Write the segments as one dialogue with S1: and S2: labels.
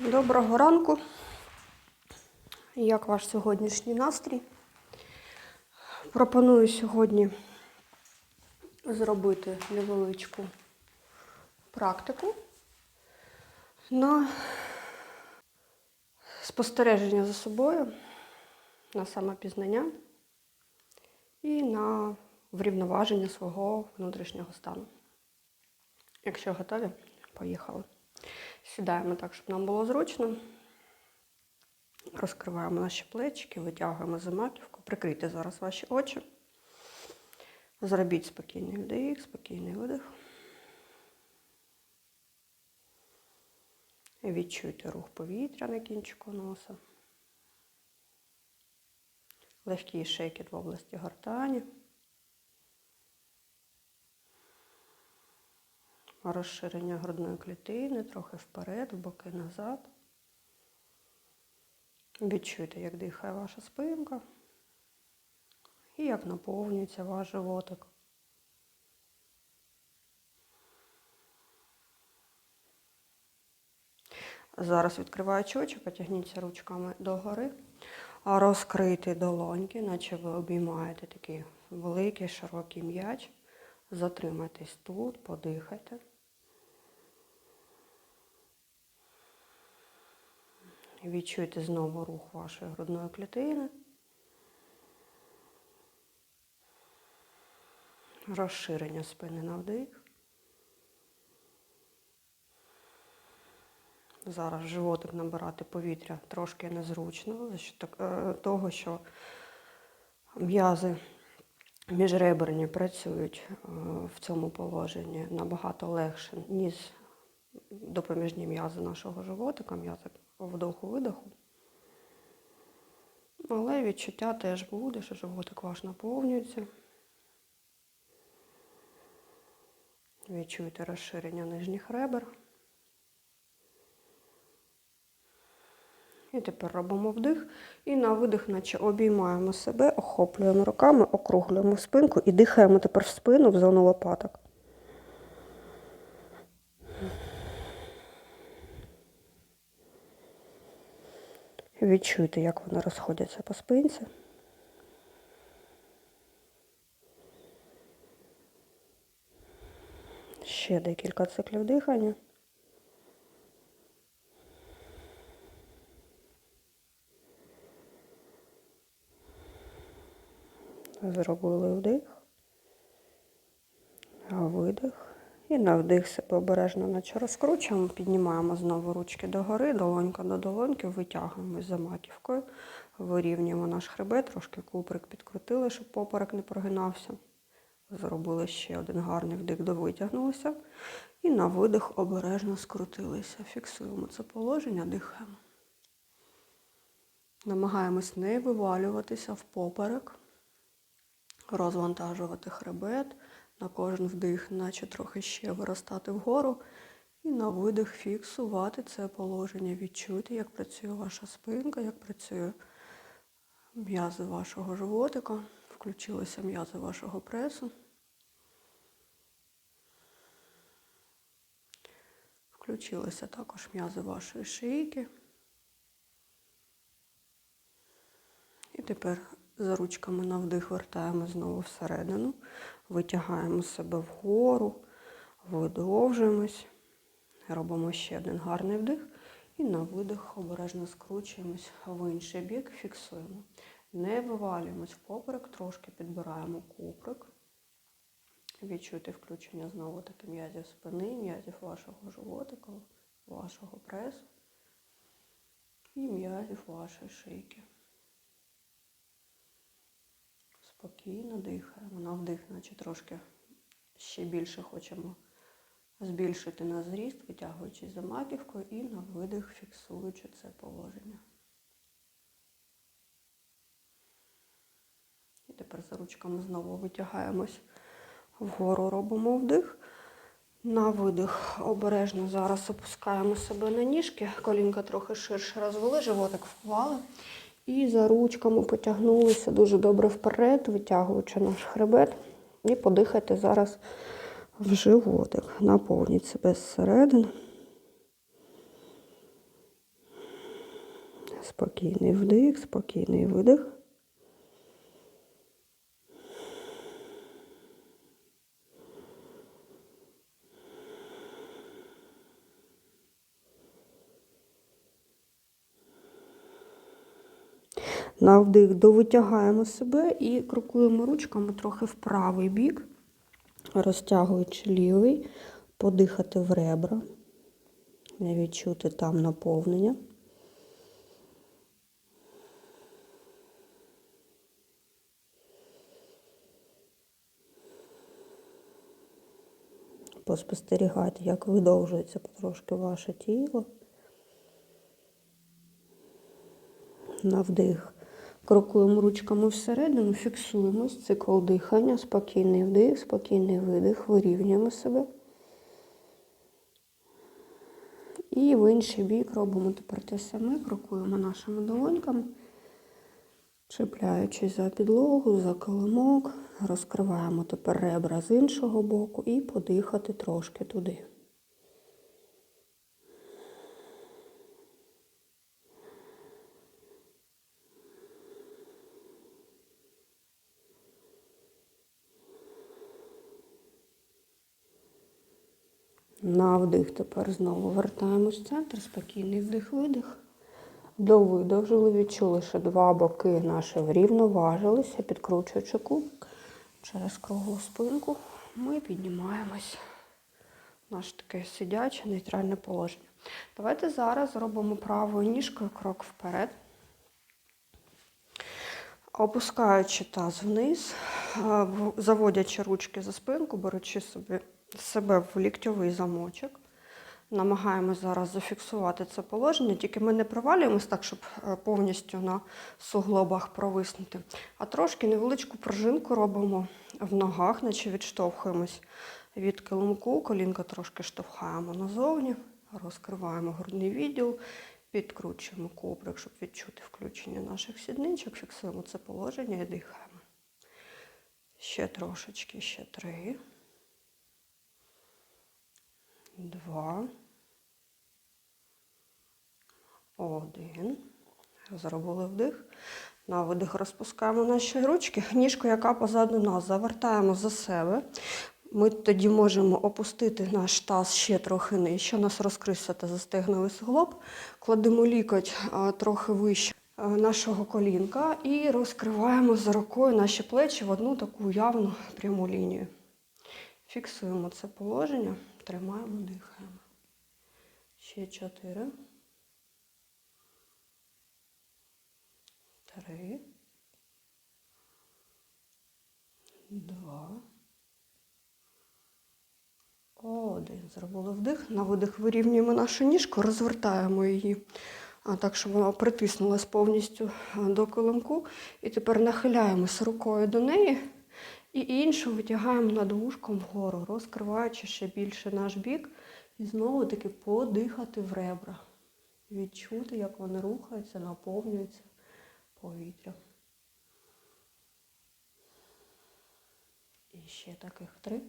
S1: Доброго ранку. Як ваш сьогоднішній настрій? Пропоную сьогодні зробити невеличку практику на спостереження за собою, на самопізнання і на врівноваження свого внутрішнього стану. Якщо готові, поїхали. Сідаємо так, щоб нам було зручно. Розкриваємо наші плечики, витягуємо за маківку. Прикрийте зараз ваші очі. Зробіть спокійний вдих, спокійний видих. Відчуйте рух повітря на кінчику носа. Легкий шейкіт в області гортані. Розширення грудної клітини, трохи вперед, в боки назад. Відчуйте, як дихає ваша спинка і як наповнюється ваш животик. Зараз відкриваючи очі, потягніться ручками догори, а розкрийте долоньки, наче ви обіймаєте такий великий широкий м'яч. Затримайтесь тут, подихайте. Відчуйте знову рух вашої грудної клітини. Розширення спини на вдих. Зараз животик набирати повітря трошки незручно, за е, того, що м'язи міжреберні працюють е, в цьому положенні набагато легше, ніж допоміжні м'язи нашого животика, м'язи вдоху-видоху. Але відчуття теж буде, що животик ваш наповнюється. Відчуйте розширення нижніх ребер. І тепер робимо вдих. І на видих, наче обіймаємо себе, охоплюємо руками, округлюємо спинку і дихаємо тепер в спину в зону лопаток. Відчуйте, як вони розходяться по спинці. Ще декілька циклів дихання. Зробили вдих, видих. І на вдих себе обережно наче розкручуємо, піднімаємо знову ручки догори, долонька до долоньки, витягуємо за маківкою, вирівнюємо наш хребет, трошки куприк підкрутили, щоб поперек не прогинався. Зробили ще один гарний вдих, довитягнулися. І на видих обережно скрутилися. Фіксуємо це положення, дихаємо. Намагаємось не вивалюватися в поперек, розвантажувати хребет, на кожен вдих, наче трохи ще виростати вгору. І на видих фіксувати це положення. Відчуйте, як працює ваша спинка, як працює м'язи вашого животика, включилися м'язи вашого пресу. Включилися також м'язи вашої шийки. І тепер за ручками на вдих вертаємо знову всередину, витягаємо себе вгору, видовжуємось, робимо ще один гарний вдих. І на видих обережно скручуємось в інший бік, фіксуємо. Не вивалюємось поперек, трошки підбираємо куприк. Відчуйте включення знову таки м'язів спини, м'язів вашого животика, вашого пресу і м'язів вашої шийки. Спокійно дихаємо. На вдих, наче трошки ще більше хочемо збільшити на зріст, витягуючись за маківкою і на видих, фіксуючи це положення. І тепер за ручками знову витягаємось вгору, робимо вдих. На видих обережно зараз опускаємо себе на ніжки, колінка трохи ширше розвели, животик вклали. І за ручками потягнулися дуже добре вперед, витягуючи наш хребет. І подихайте зараз в животик. Наповніть себе зсередини. Спокійний вдих, спокійний видих. На вдих довитягаємо себе і крокуємо ручками трохи в правий бік, розтягуючи лівий, подихати в ребра, не відчути там наповнення. Поспостерігайте, як видовжується потрошки ваше тіло. На вдих. Крокуємо ручками всередину, фіксуємось, цикл дихання, спокійний вдих, спокійний видих, вирівнюємо себе. І в інший бік робимо тепер те саме, крокуємо нашими долоньками, чіпляючись за підлогу, за килимок, розкриваємо тепер ребра з іншого боку і подихати трошки туди. На вдих тепер знову вертаємось в центр, спокійний вдих-видих. Довидовжили, відчули, що два боки наші врівноважилися, підкручуючи кубик через круглу спинку. Ми піднімаємось в наше таке сидяче, нейтральне положення. Давайте зараз зробимо правою ніжкою крок вперед. Опускаючи таз вниз, е, заводячи ручки за спинку, беручи собі себе в ліктьовий замочок. Намагаємося зараз зафіксувати це положення, тільки ми не провалюємось так, щоб е, повністю на суглобах провиснути, а трошки невеличку пружинку робимо в ногах, наче відштовхуємось від килимку, колінка трошки штовхаємо назовні, розкриваємо грудний відділ, підкручуємо кубрик, щоб відчути включення наших сідничок, фіксуємо це положення і дихаємо. Ще трошечки, ще три два, один. Зробили вдих. На видих розпускаємо наші ручки. Ніжку, яка позаду нас, завертаємо за себе. Ми тоді можемо опустити наш таз ще трохи нижче. У нас розкрився та застигнулий суглоб. Кладемо лікоть трохи вище нашого колінка і розкриваємо за рукою наші плечі в одну таку явну пряму лінію. Фіксуємо це положення. Тримаємо, дихаємо. Ще чотири. Три. Два. Один. Зробили вдих. На видих вирівнюємо нашу ніжку, розвертаємо її. А так, щоб вона притиснулась повністю до килимку. І тепер нахиляємося рукою до неї. І іншу витягаємо над вушком вгору, розкриваючи ще більше наш бік. І знову таки подихати в ребра. Відчути, як вони рухаються, наповнюються повітрям. І ще таких три.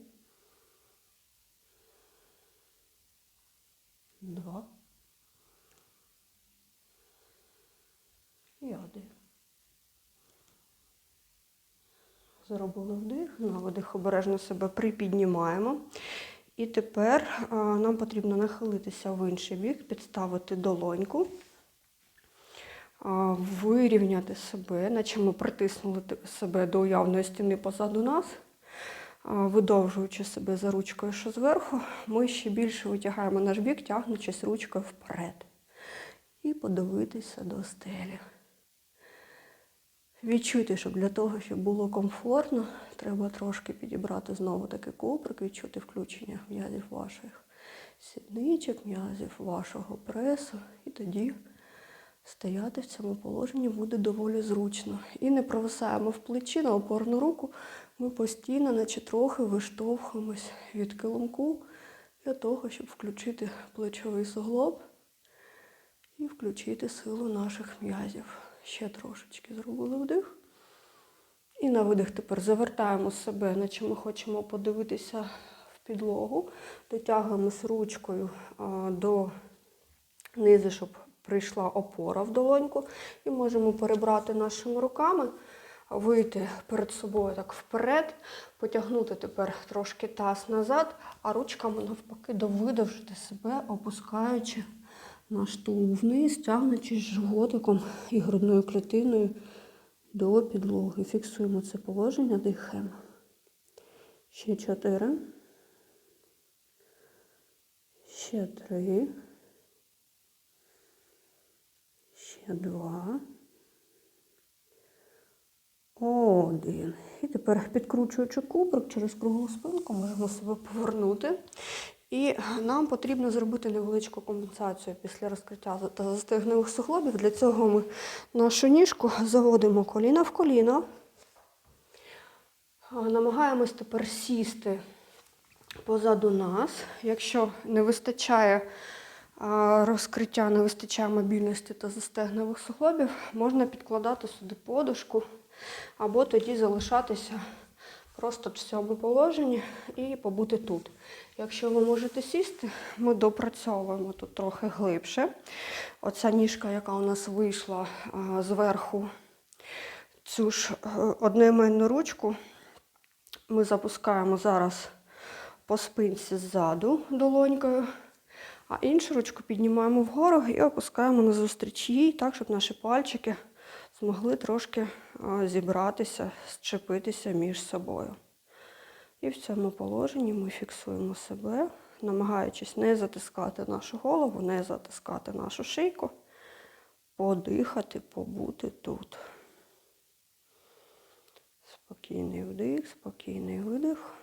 S1: Два. І один. Зробили вдих, на видих обережно себе припіднімаємо. І тепер нам потрібно нахилитися в інший бік, підставити долоньку, вирівняти себе, наче ми притиснули себе до уявної стіни позаду нас, видовжуючи себе за ручкою, що зверху, ми ще більше витягаємо наш бік, тягнучись ручкою вперед. І подивитися до стелі. Відчуйте, що для того, щоб було комфортно, треба трошки підібрати знову таки куприк, відчути включення м'язів ваших сідничок, м'язів вашого пресу. І тоді стояти в цьому положенні буде доволі зручно. І не провисаємо в плечі на опорну руку. Ми постійно, наче трохи виштовхуємось від килимку для того, щоб включити плечовий суглоб і включити силу наших м'язів. Ще трошечки зробили вдих. І на видих тепер завертаємо себе, наче ми хочемо подивитися в підлогу. Дотягуємось ручкою до низу, щоб прийшла опора в долоньку, і можемо перебрати нашими руками, вийти перед собою так вперед, потягнути тепер трошки таз назад, а ручками навпаки довидовжити себе, опускаючи наш тулуб вниз, тягнучись животиком і грудною клітиною до підлоги. Фіксуємо це положення, дихаємо. Ще чотири. Ще три. Ще два. Один. І тепер підкручуючи кубрик через круглу спинку, можемо себе повернути. І нам потрібно зробити невеличку компенсацію після розкриття та застигнених суглобів. Для цього ми нашу ніжку заводимо коліна в коліно. Намагаємось тепер сісти позаду нас. Якщо не вистачає розкриття, не вистачає мобільності та застегневих суглобів, можна підкладати сюди подушку або тоді залишатися просто в цьому положенні і побути тут. Якщо ви можете сісти, ми допрацьовуємо тут трохи глибше. Оця ніжка, яка у нас вийшла зверху, цю ж е, одноіменну ручку ми запускаємо зараз по спинці ззаду долонькою, а іншу ручку піднімаємо вгору і опускаємо на зустріч їй, так, щоб наші пальчики змогли трошки зібратися, зчепитися між собою. І в цьому положенні ми фіксуємо себе, намагаючись не затискати нашу голову, не затискати нашу шийку, подихати, побути тут. Спокійний вдих, спокійний видих.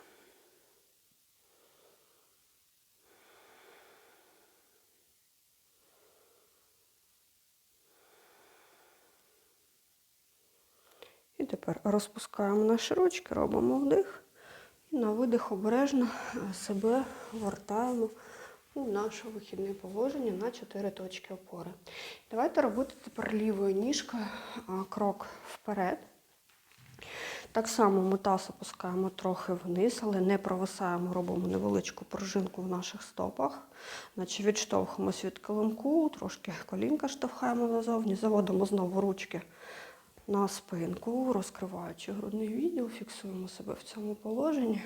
S1: І тепер розпускаємо наші ручки, робимо вдих. На видих обережно себе вертаємо у наше вихідне положення на 4 точки опори. Давайте робити тепер лівою ніжкою крок вперед. Так само ми таз опускаємо трохи вниз, але не провисаємо, робимо невеличку пружинку в наших стопах, наче відштовхуємося від килимку, трошки колінка штовхаємо назовні, заводимо знову ручки на спинку, розкриваючи грудний відділ, фіксуємо себе в цьому положенні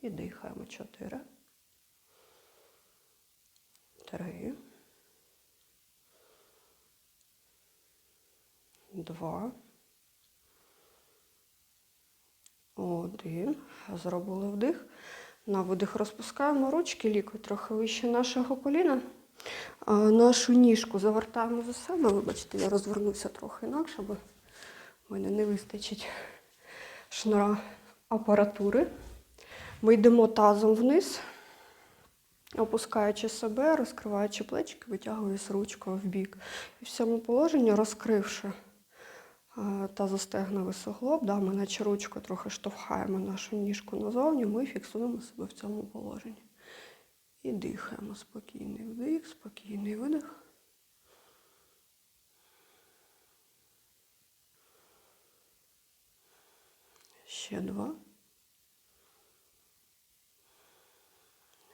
S1: і дихаємо. Чотири. Три. Два. Один. Зробили вдих. На видих розпускаємо ручки, лікоть трохи вище нашого коліна. Нашу ніжку завертаємо за себе. Вибачте, я розвернуся трохи інакше, бо в мене не вистачить шнура апаратури. Ми йдемо тазом вниз, опускаючи себе, розкриваючи плечики, витягуючи ручкою в бік. І в цьому положенні, розкривши а, тазостегновий суглоб, да, ми наче ручкою трохи штовхаємо нашу ніжку назовні, ми фіксуємо себе в цьому положенні. І дихаємо. Спокійний вдих, спокійний видих. Ще два.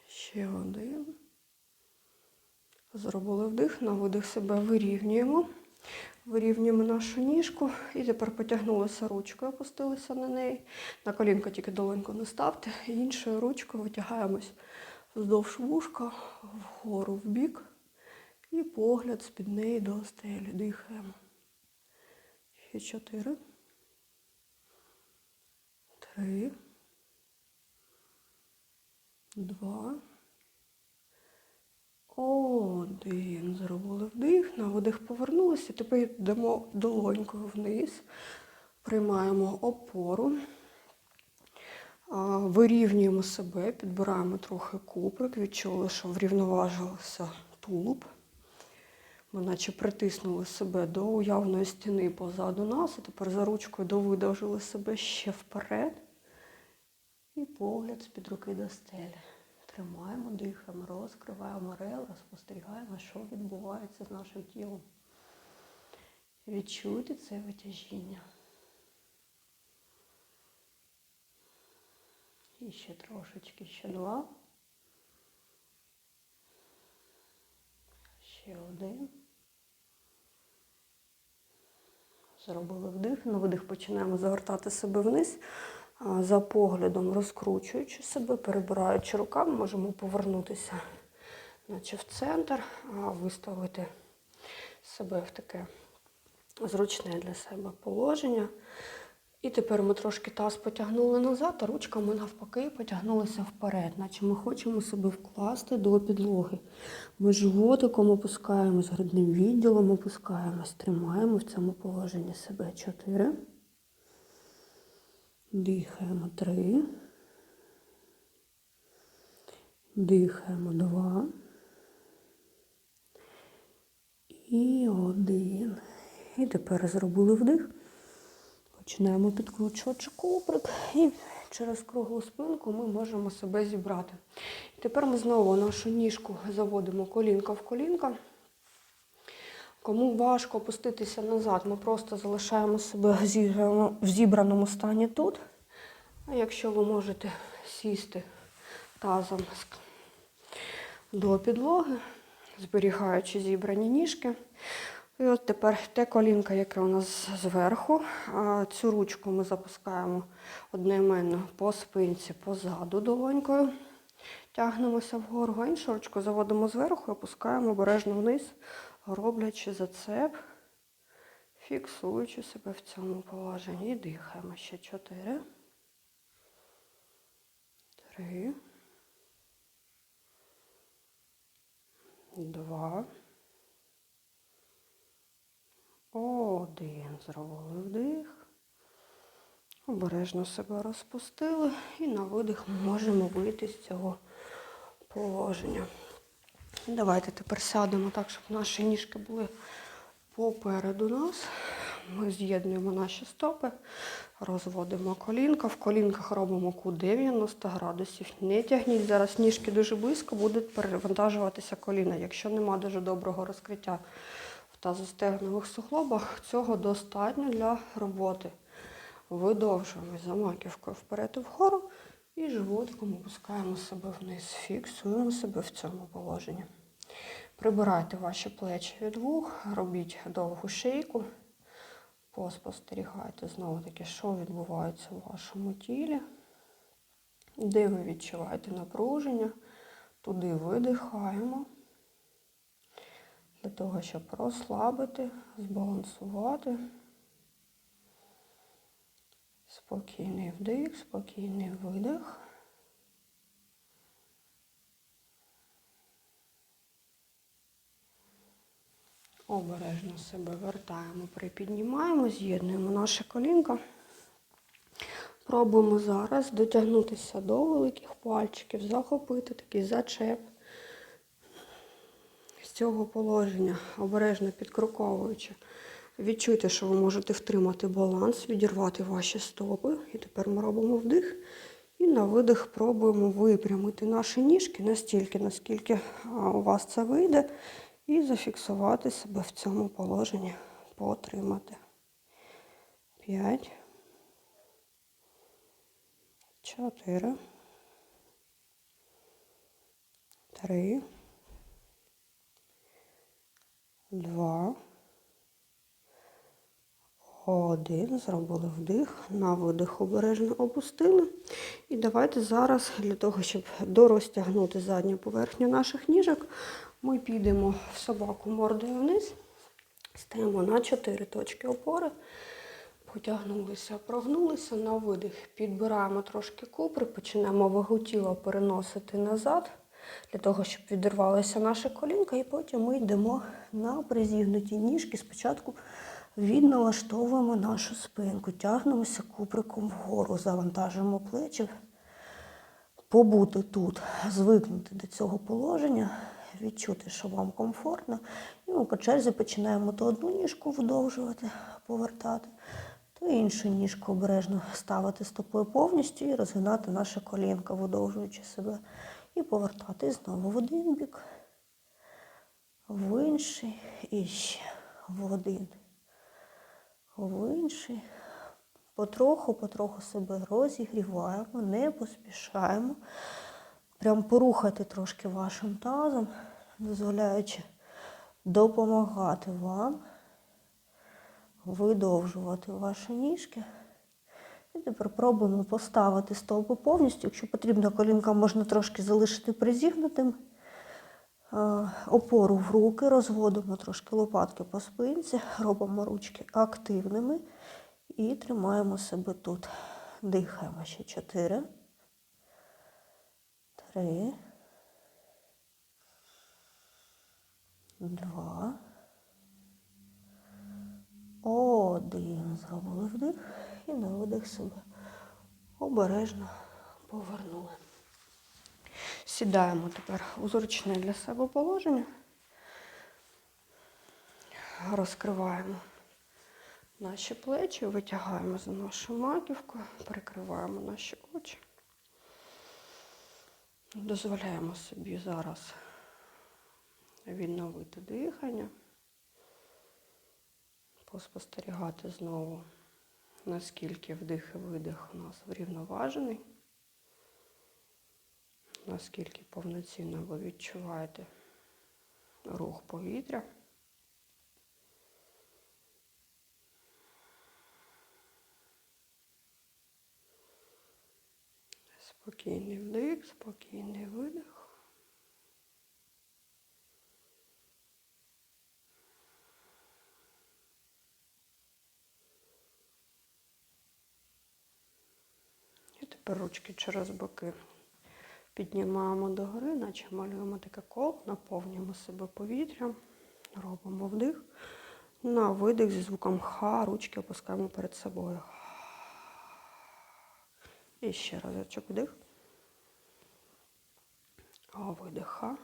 S1: Ще один. Зробили вдих, на видих себе вирівнюємо. Вирівнюємо нашу ніжку і тепер потягнулися ручкою, опустилися на неї. На колінко тільки долоньку не ставте. Іншою ручкою витягаємось вздовж вушка, вгору в бік. І погляд з-під неї до стелі. Дихаємо. Ще чотири. Три. Два. Один. Зробили вдих, на видих повернулися. Тепер йдемо долонькою вниз. Приймаємо опору. Вирівнюємо себе, підбираємо трохи куприк, відчули, що врівноважилося тулуб. Ми наче притиснули себе до уявної стіни позаду нас, а тепер за ручкою довидовжили себе ще вперед. І погляд з-під руки до стелі. Тримаємо, дихаємо, розкриваємо ребра, спостерігаємо, що відбувається з нашим тілом. Відчуйте це витяжіння. І ще трошечки, ще два. Ще один. Зробили вдих. На видих починаємо загортати себе вниз. За поглядом розкручуючи себе, перебираючи руками, можемо повернутися, наче в центр, виставити себе в таке зручне для себе положення. І тепер ми трошки таз потягнули назад, а ручками навпаки потягнулися вперед, наче ми хочемо себе вкласти до підлоги. Ми животиком опускаємось, грудним відділом опускаємось, тримаємо в цьому положенні себе. Чотири. Дихаємо три. Дихаємо два. І один. І тепер зробили вдих. Починаємо підкручувати куприк і через круглу спинку ми можемо себе зібрати. І тепер ми знову нашу ніжку заводимо колінка в колінка. Кому важко опуститися назад, ми просто залишаємо себе в зібраному- стані тут. А якщо ви можете сісти тазом до підлоги, зберігаючи зібрані ніжки. І от тепер те колінка, яке у нас зверху, цю ручку ми запускаємо одноіменно по спинці, позаду долонькою. Тягнемося вгору, а іншу ручку заводимо зверху і опускаємо обережно вниз, роблячи зацеп, фіксуючи себе в цьому положенні. І дихаємо ще чотири. Три. Два. Один. Зробили вдих. Обережно себе розпустили. І на видих можемо вийти з цього положення. Давайте тепер сядемо так, щоб наші ніжки були попереду нас. Ми з'єднуємо наші стопи, розводимо колінка. В колінках робимо кут 90 градусів. Не тягніть зараз ніжки дуже близько, буде перевантажуватися коліна. Якщо нема дуже доброго розкриття в тазостегнових суглобах, цього достатньо для роботи. Видовжуємо за маківкою вперед і вгору і животиком опускаємо себе вниз. Фіксуємо себе в цьому положенні. Прибирайте ваші плечі від вух, робіть довгу шийку. Поспостерігайте знову таки, що відбувається у вашому тілі. Де ви відчуваєте напруження, туди видихаємо. Для того, щоб розслабити, збалансувати. Спокійний вдих, спокійний видих. Обережно себе вертаємо, припіднімаємо, з'єднуємо наше колінко. Пробуємо зараз дотягнутися до великих пальчиків, захопити такий зачеп з цього положення, обережно підкруковуючи. Відчуйте, що ви можете втримати баланс, відірвати ваші стопи. І тепер ми робимо вдих. І на видих пробуємо випрямити наші ніжки настільки, наскільки у вас це вийде. І зафіксувати себе в цьому положенні, потримати. П'ять. Чотири. Три. Два. Один. Зробили вдих. На видих обережно опустили. І давайте зараз, для того, щоб дорозтягнути задню поверхню наших ніжок, ми підемо в собаку мордою вниз, стаємо на 4 точки опори, потягнулися, прогнулися на видих, підбираємо трошки купри, починаємо вагу тіла переносити назад, для того, щоб відірвалася наша колінка, і потім ми йдемо на призігнуті ніжки. Спочатку відналаштовуємо нашу спинку, тягнемося куприком вгору, завантажуємо плечі, побути тут, звикнути до цього положення, відчути, що вам комфортно. І ми по черзі починаємо то одну ніжку видовжувати, повертати, то іншу ніжку обережно ставити стопою повністю і розгинати наше колінко, видовжуючи себе. І повертати знову в один бік, в інший і ще в один, в інший. Потроху, потроху себе розігріваємо, не поспішаємо. Прям порухати трошки вашим тазом, дозволяючи допомагати вам
S2: видовжувати ваші ніжки. І тепер пробуємо поставити стопи повністю. Якщо потрібно, колінка можна трошки залишити призігнутим. Опору в руки, розводимо трошки лопатки по спинці, робимо ручки активними і тримаємо себе тут. Дихаємо ще 4, 3, 2, один. Зробили вдих і на видих себе обережно повернули.
S1: Сідаємо тепер у зручне для себе положення. Розкриваємо наші плечі, витягаємо за нашу маківку, перекриваємо наші очі. Дозволяємо собі зараз відновити дихання, поспостерігати знову, наскільки вдих і видих у нас врівноважений наскільки повноцінно ви відчуваєте рух повітря. Спокійний вдих, спокійний видих. Ручки через боки. Піднімаємо догори, наче малюємо таке коло, наповнюємо себе повітрям, робимо вдих. На видих зі звуком ха, ручки опускаємо перед собою. І ще разочок вдих. А видих ха.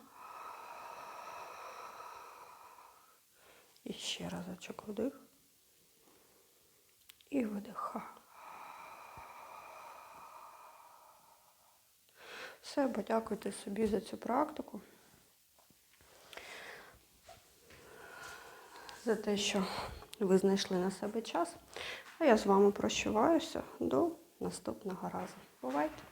S1: І ще разочок вдих. І видих ха. Все, подякуйте собі за цю практику. За те, що ви знайшли на себе час. А я з вами прощуваюся до наступного разу. Бувайте!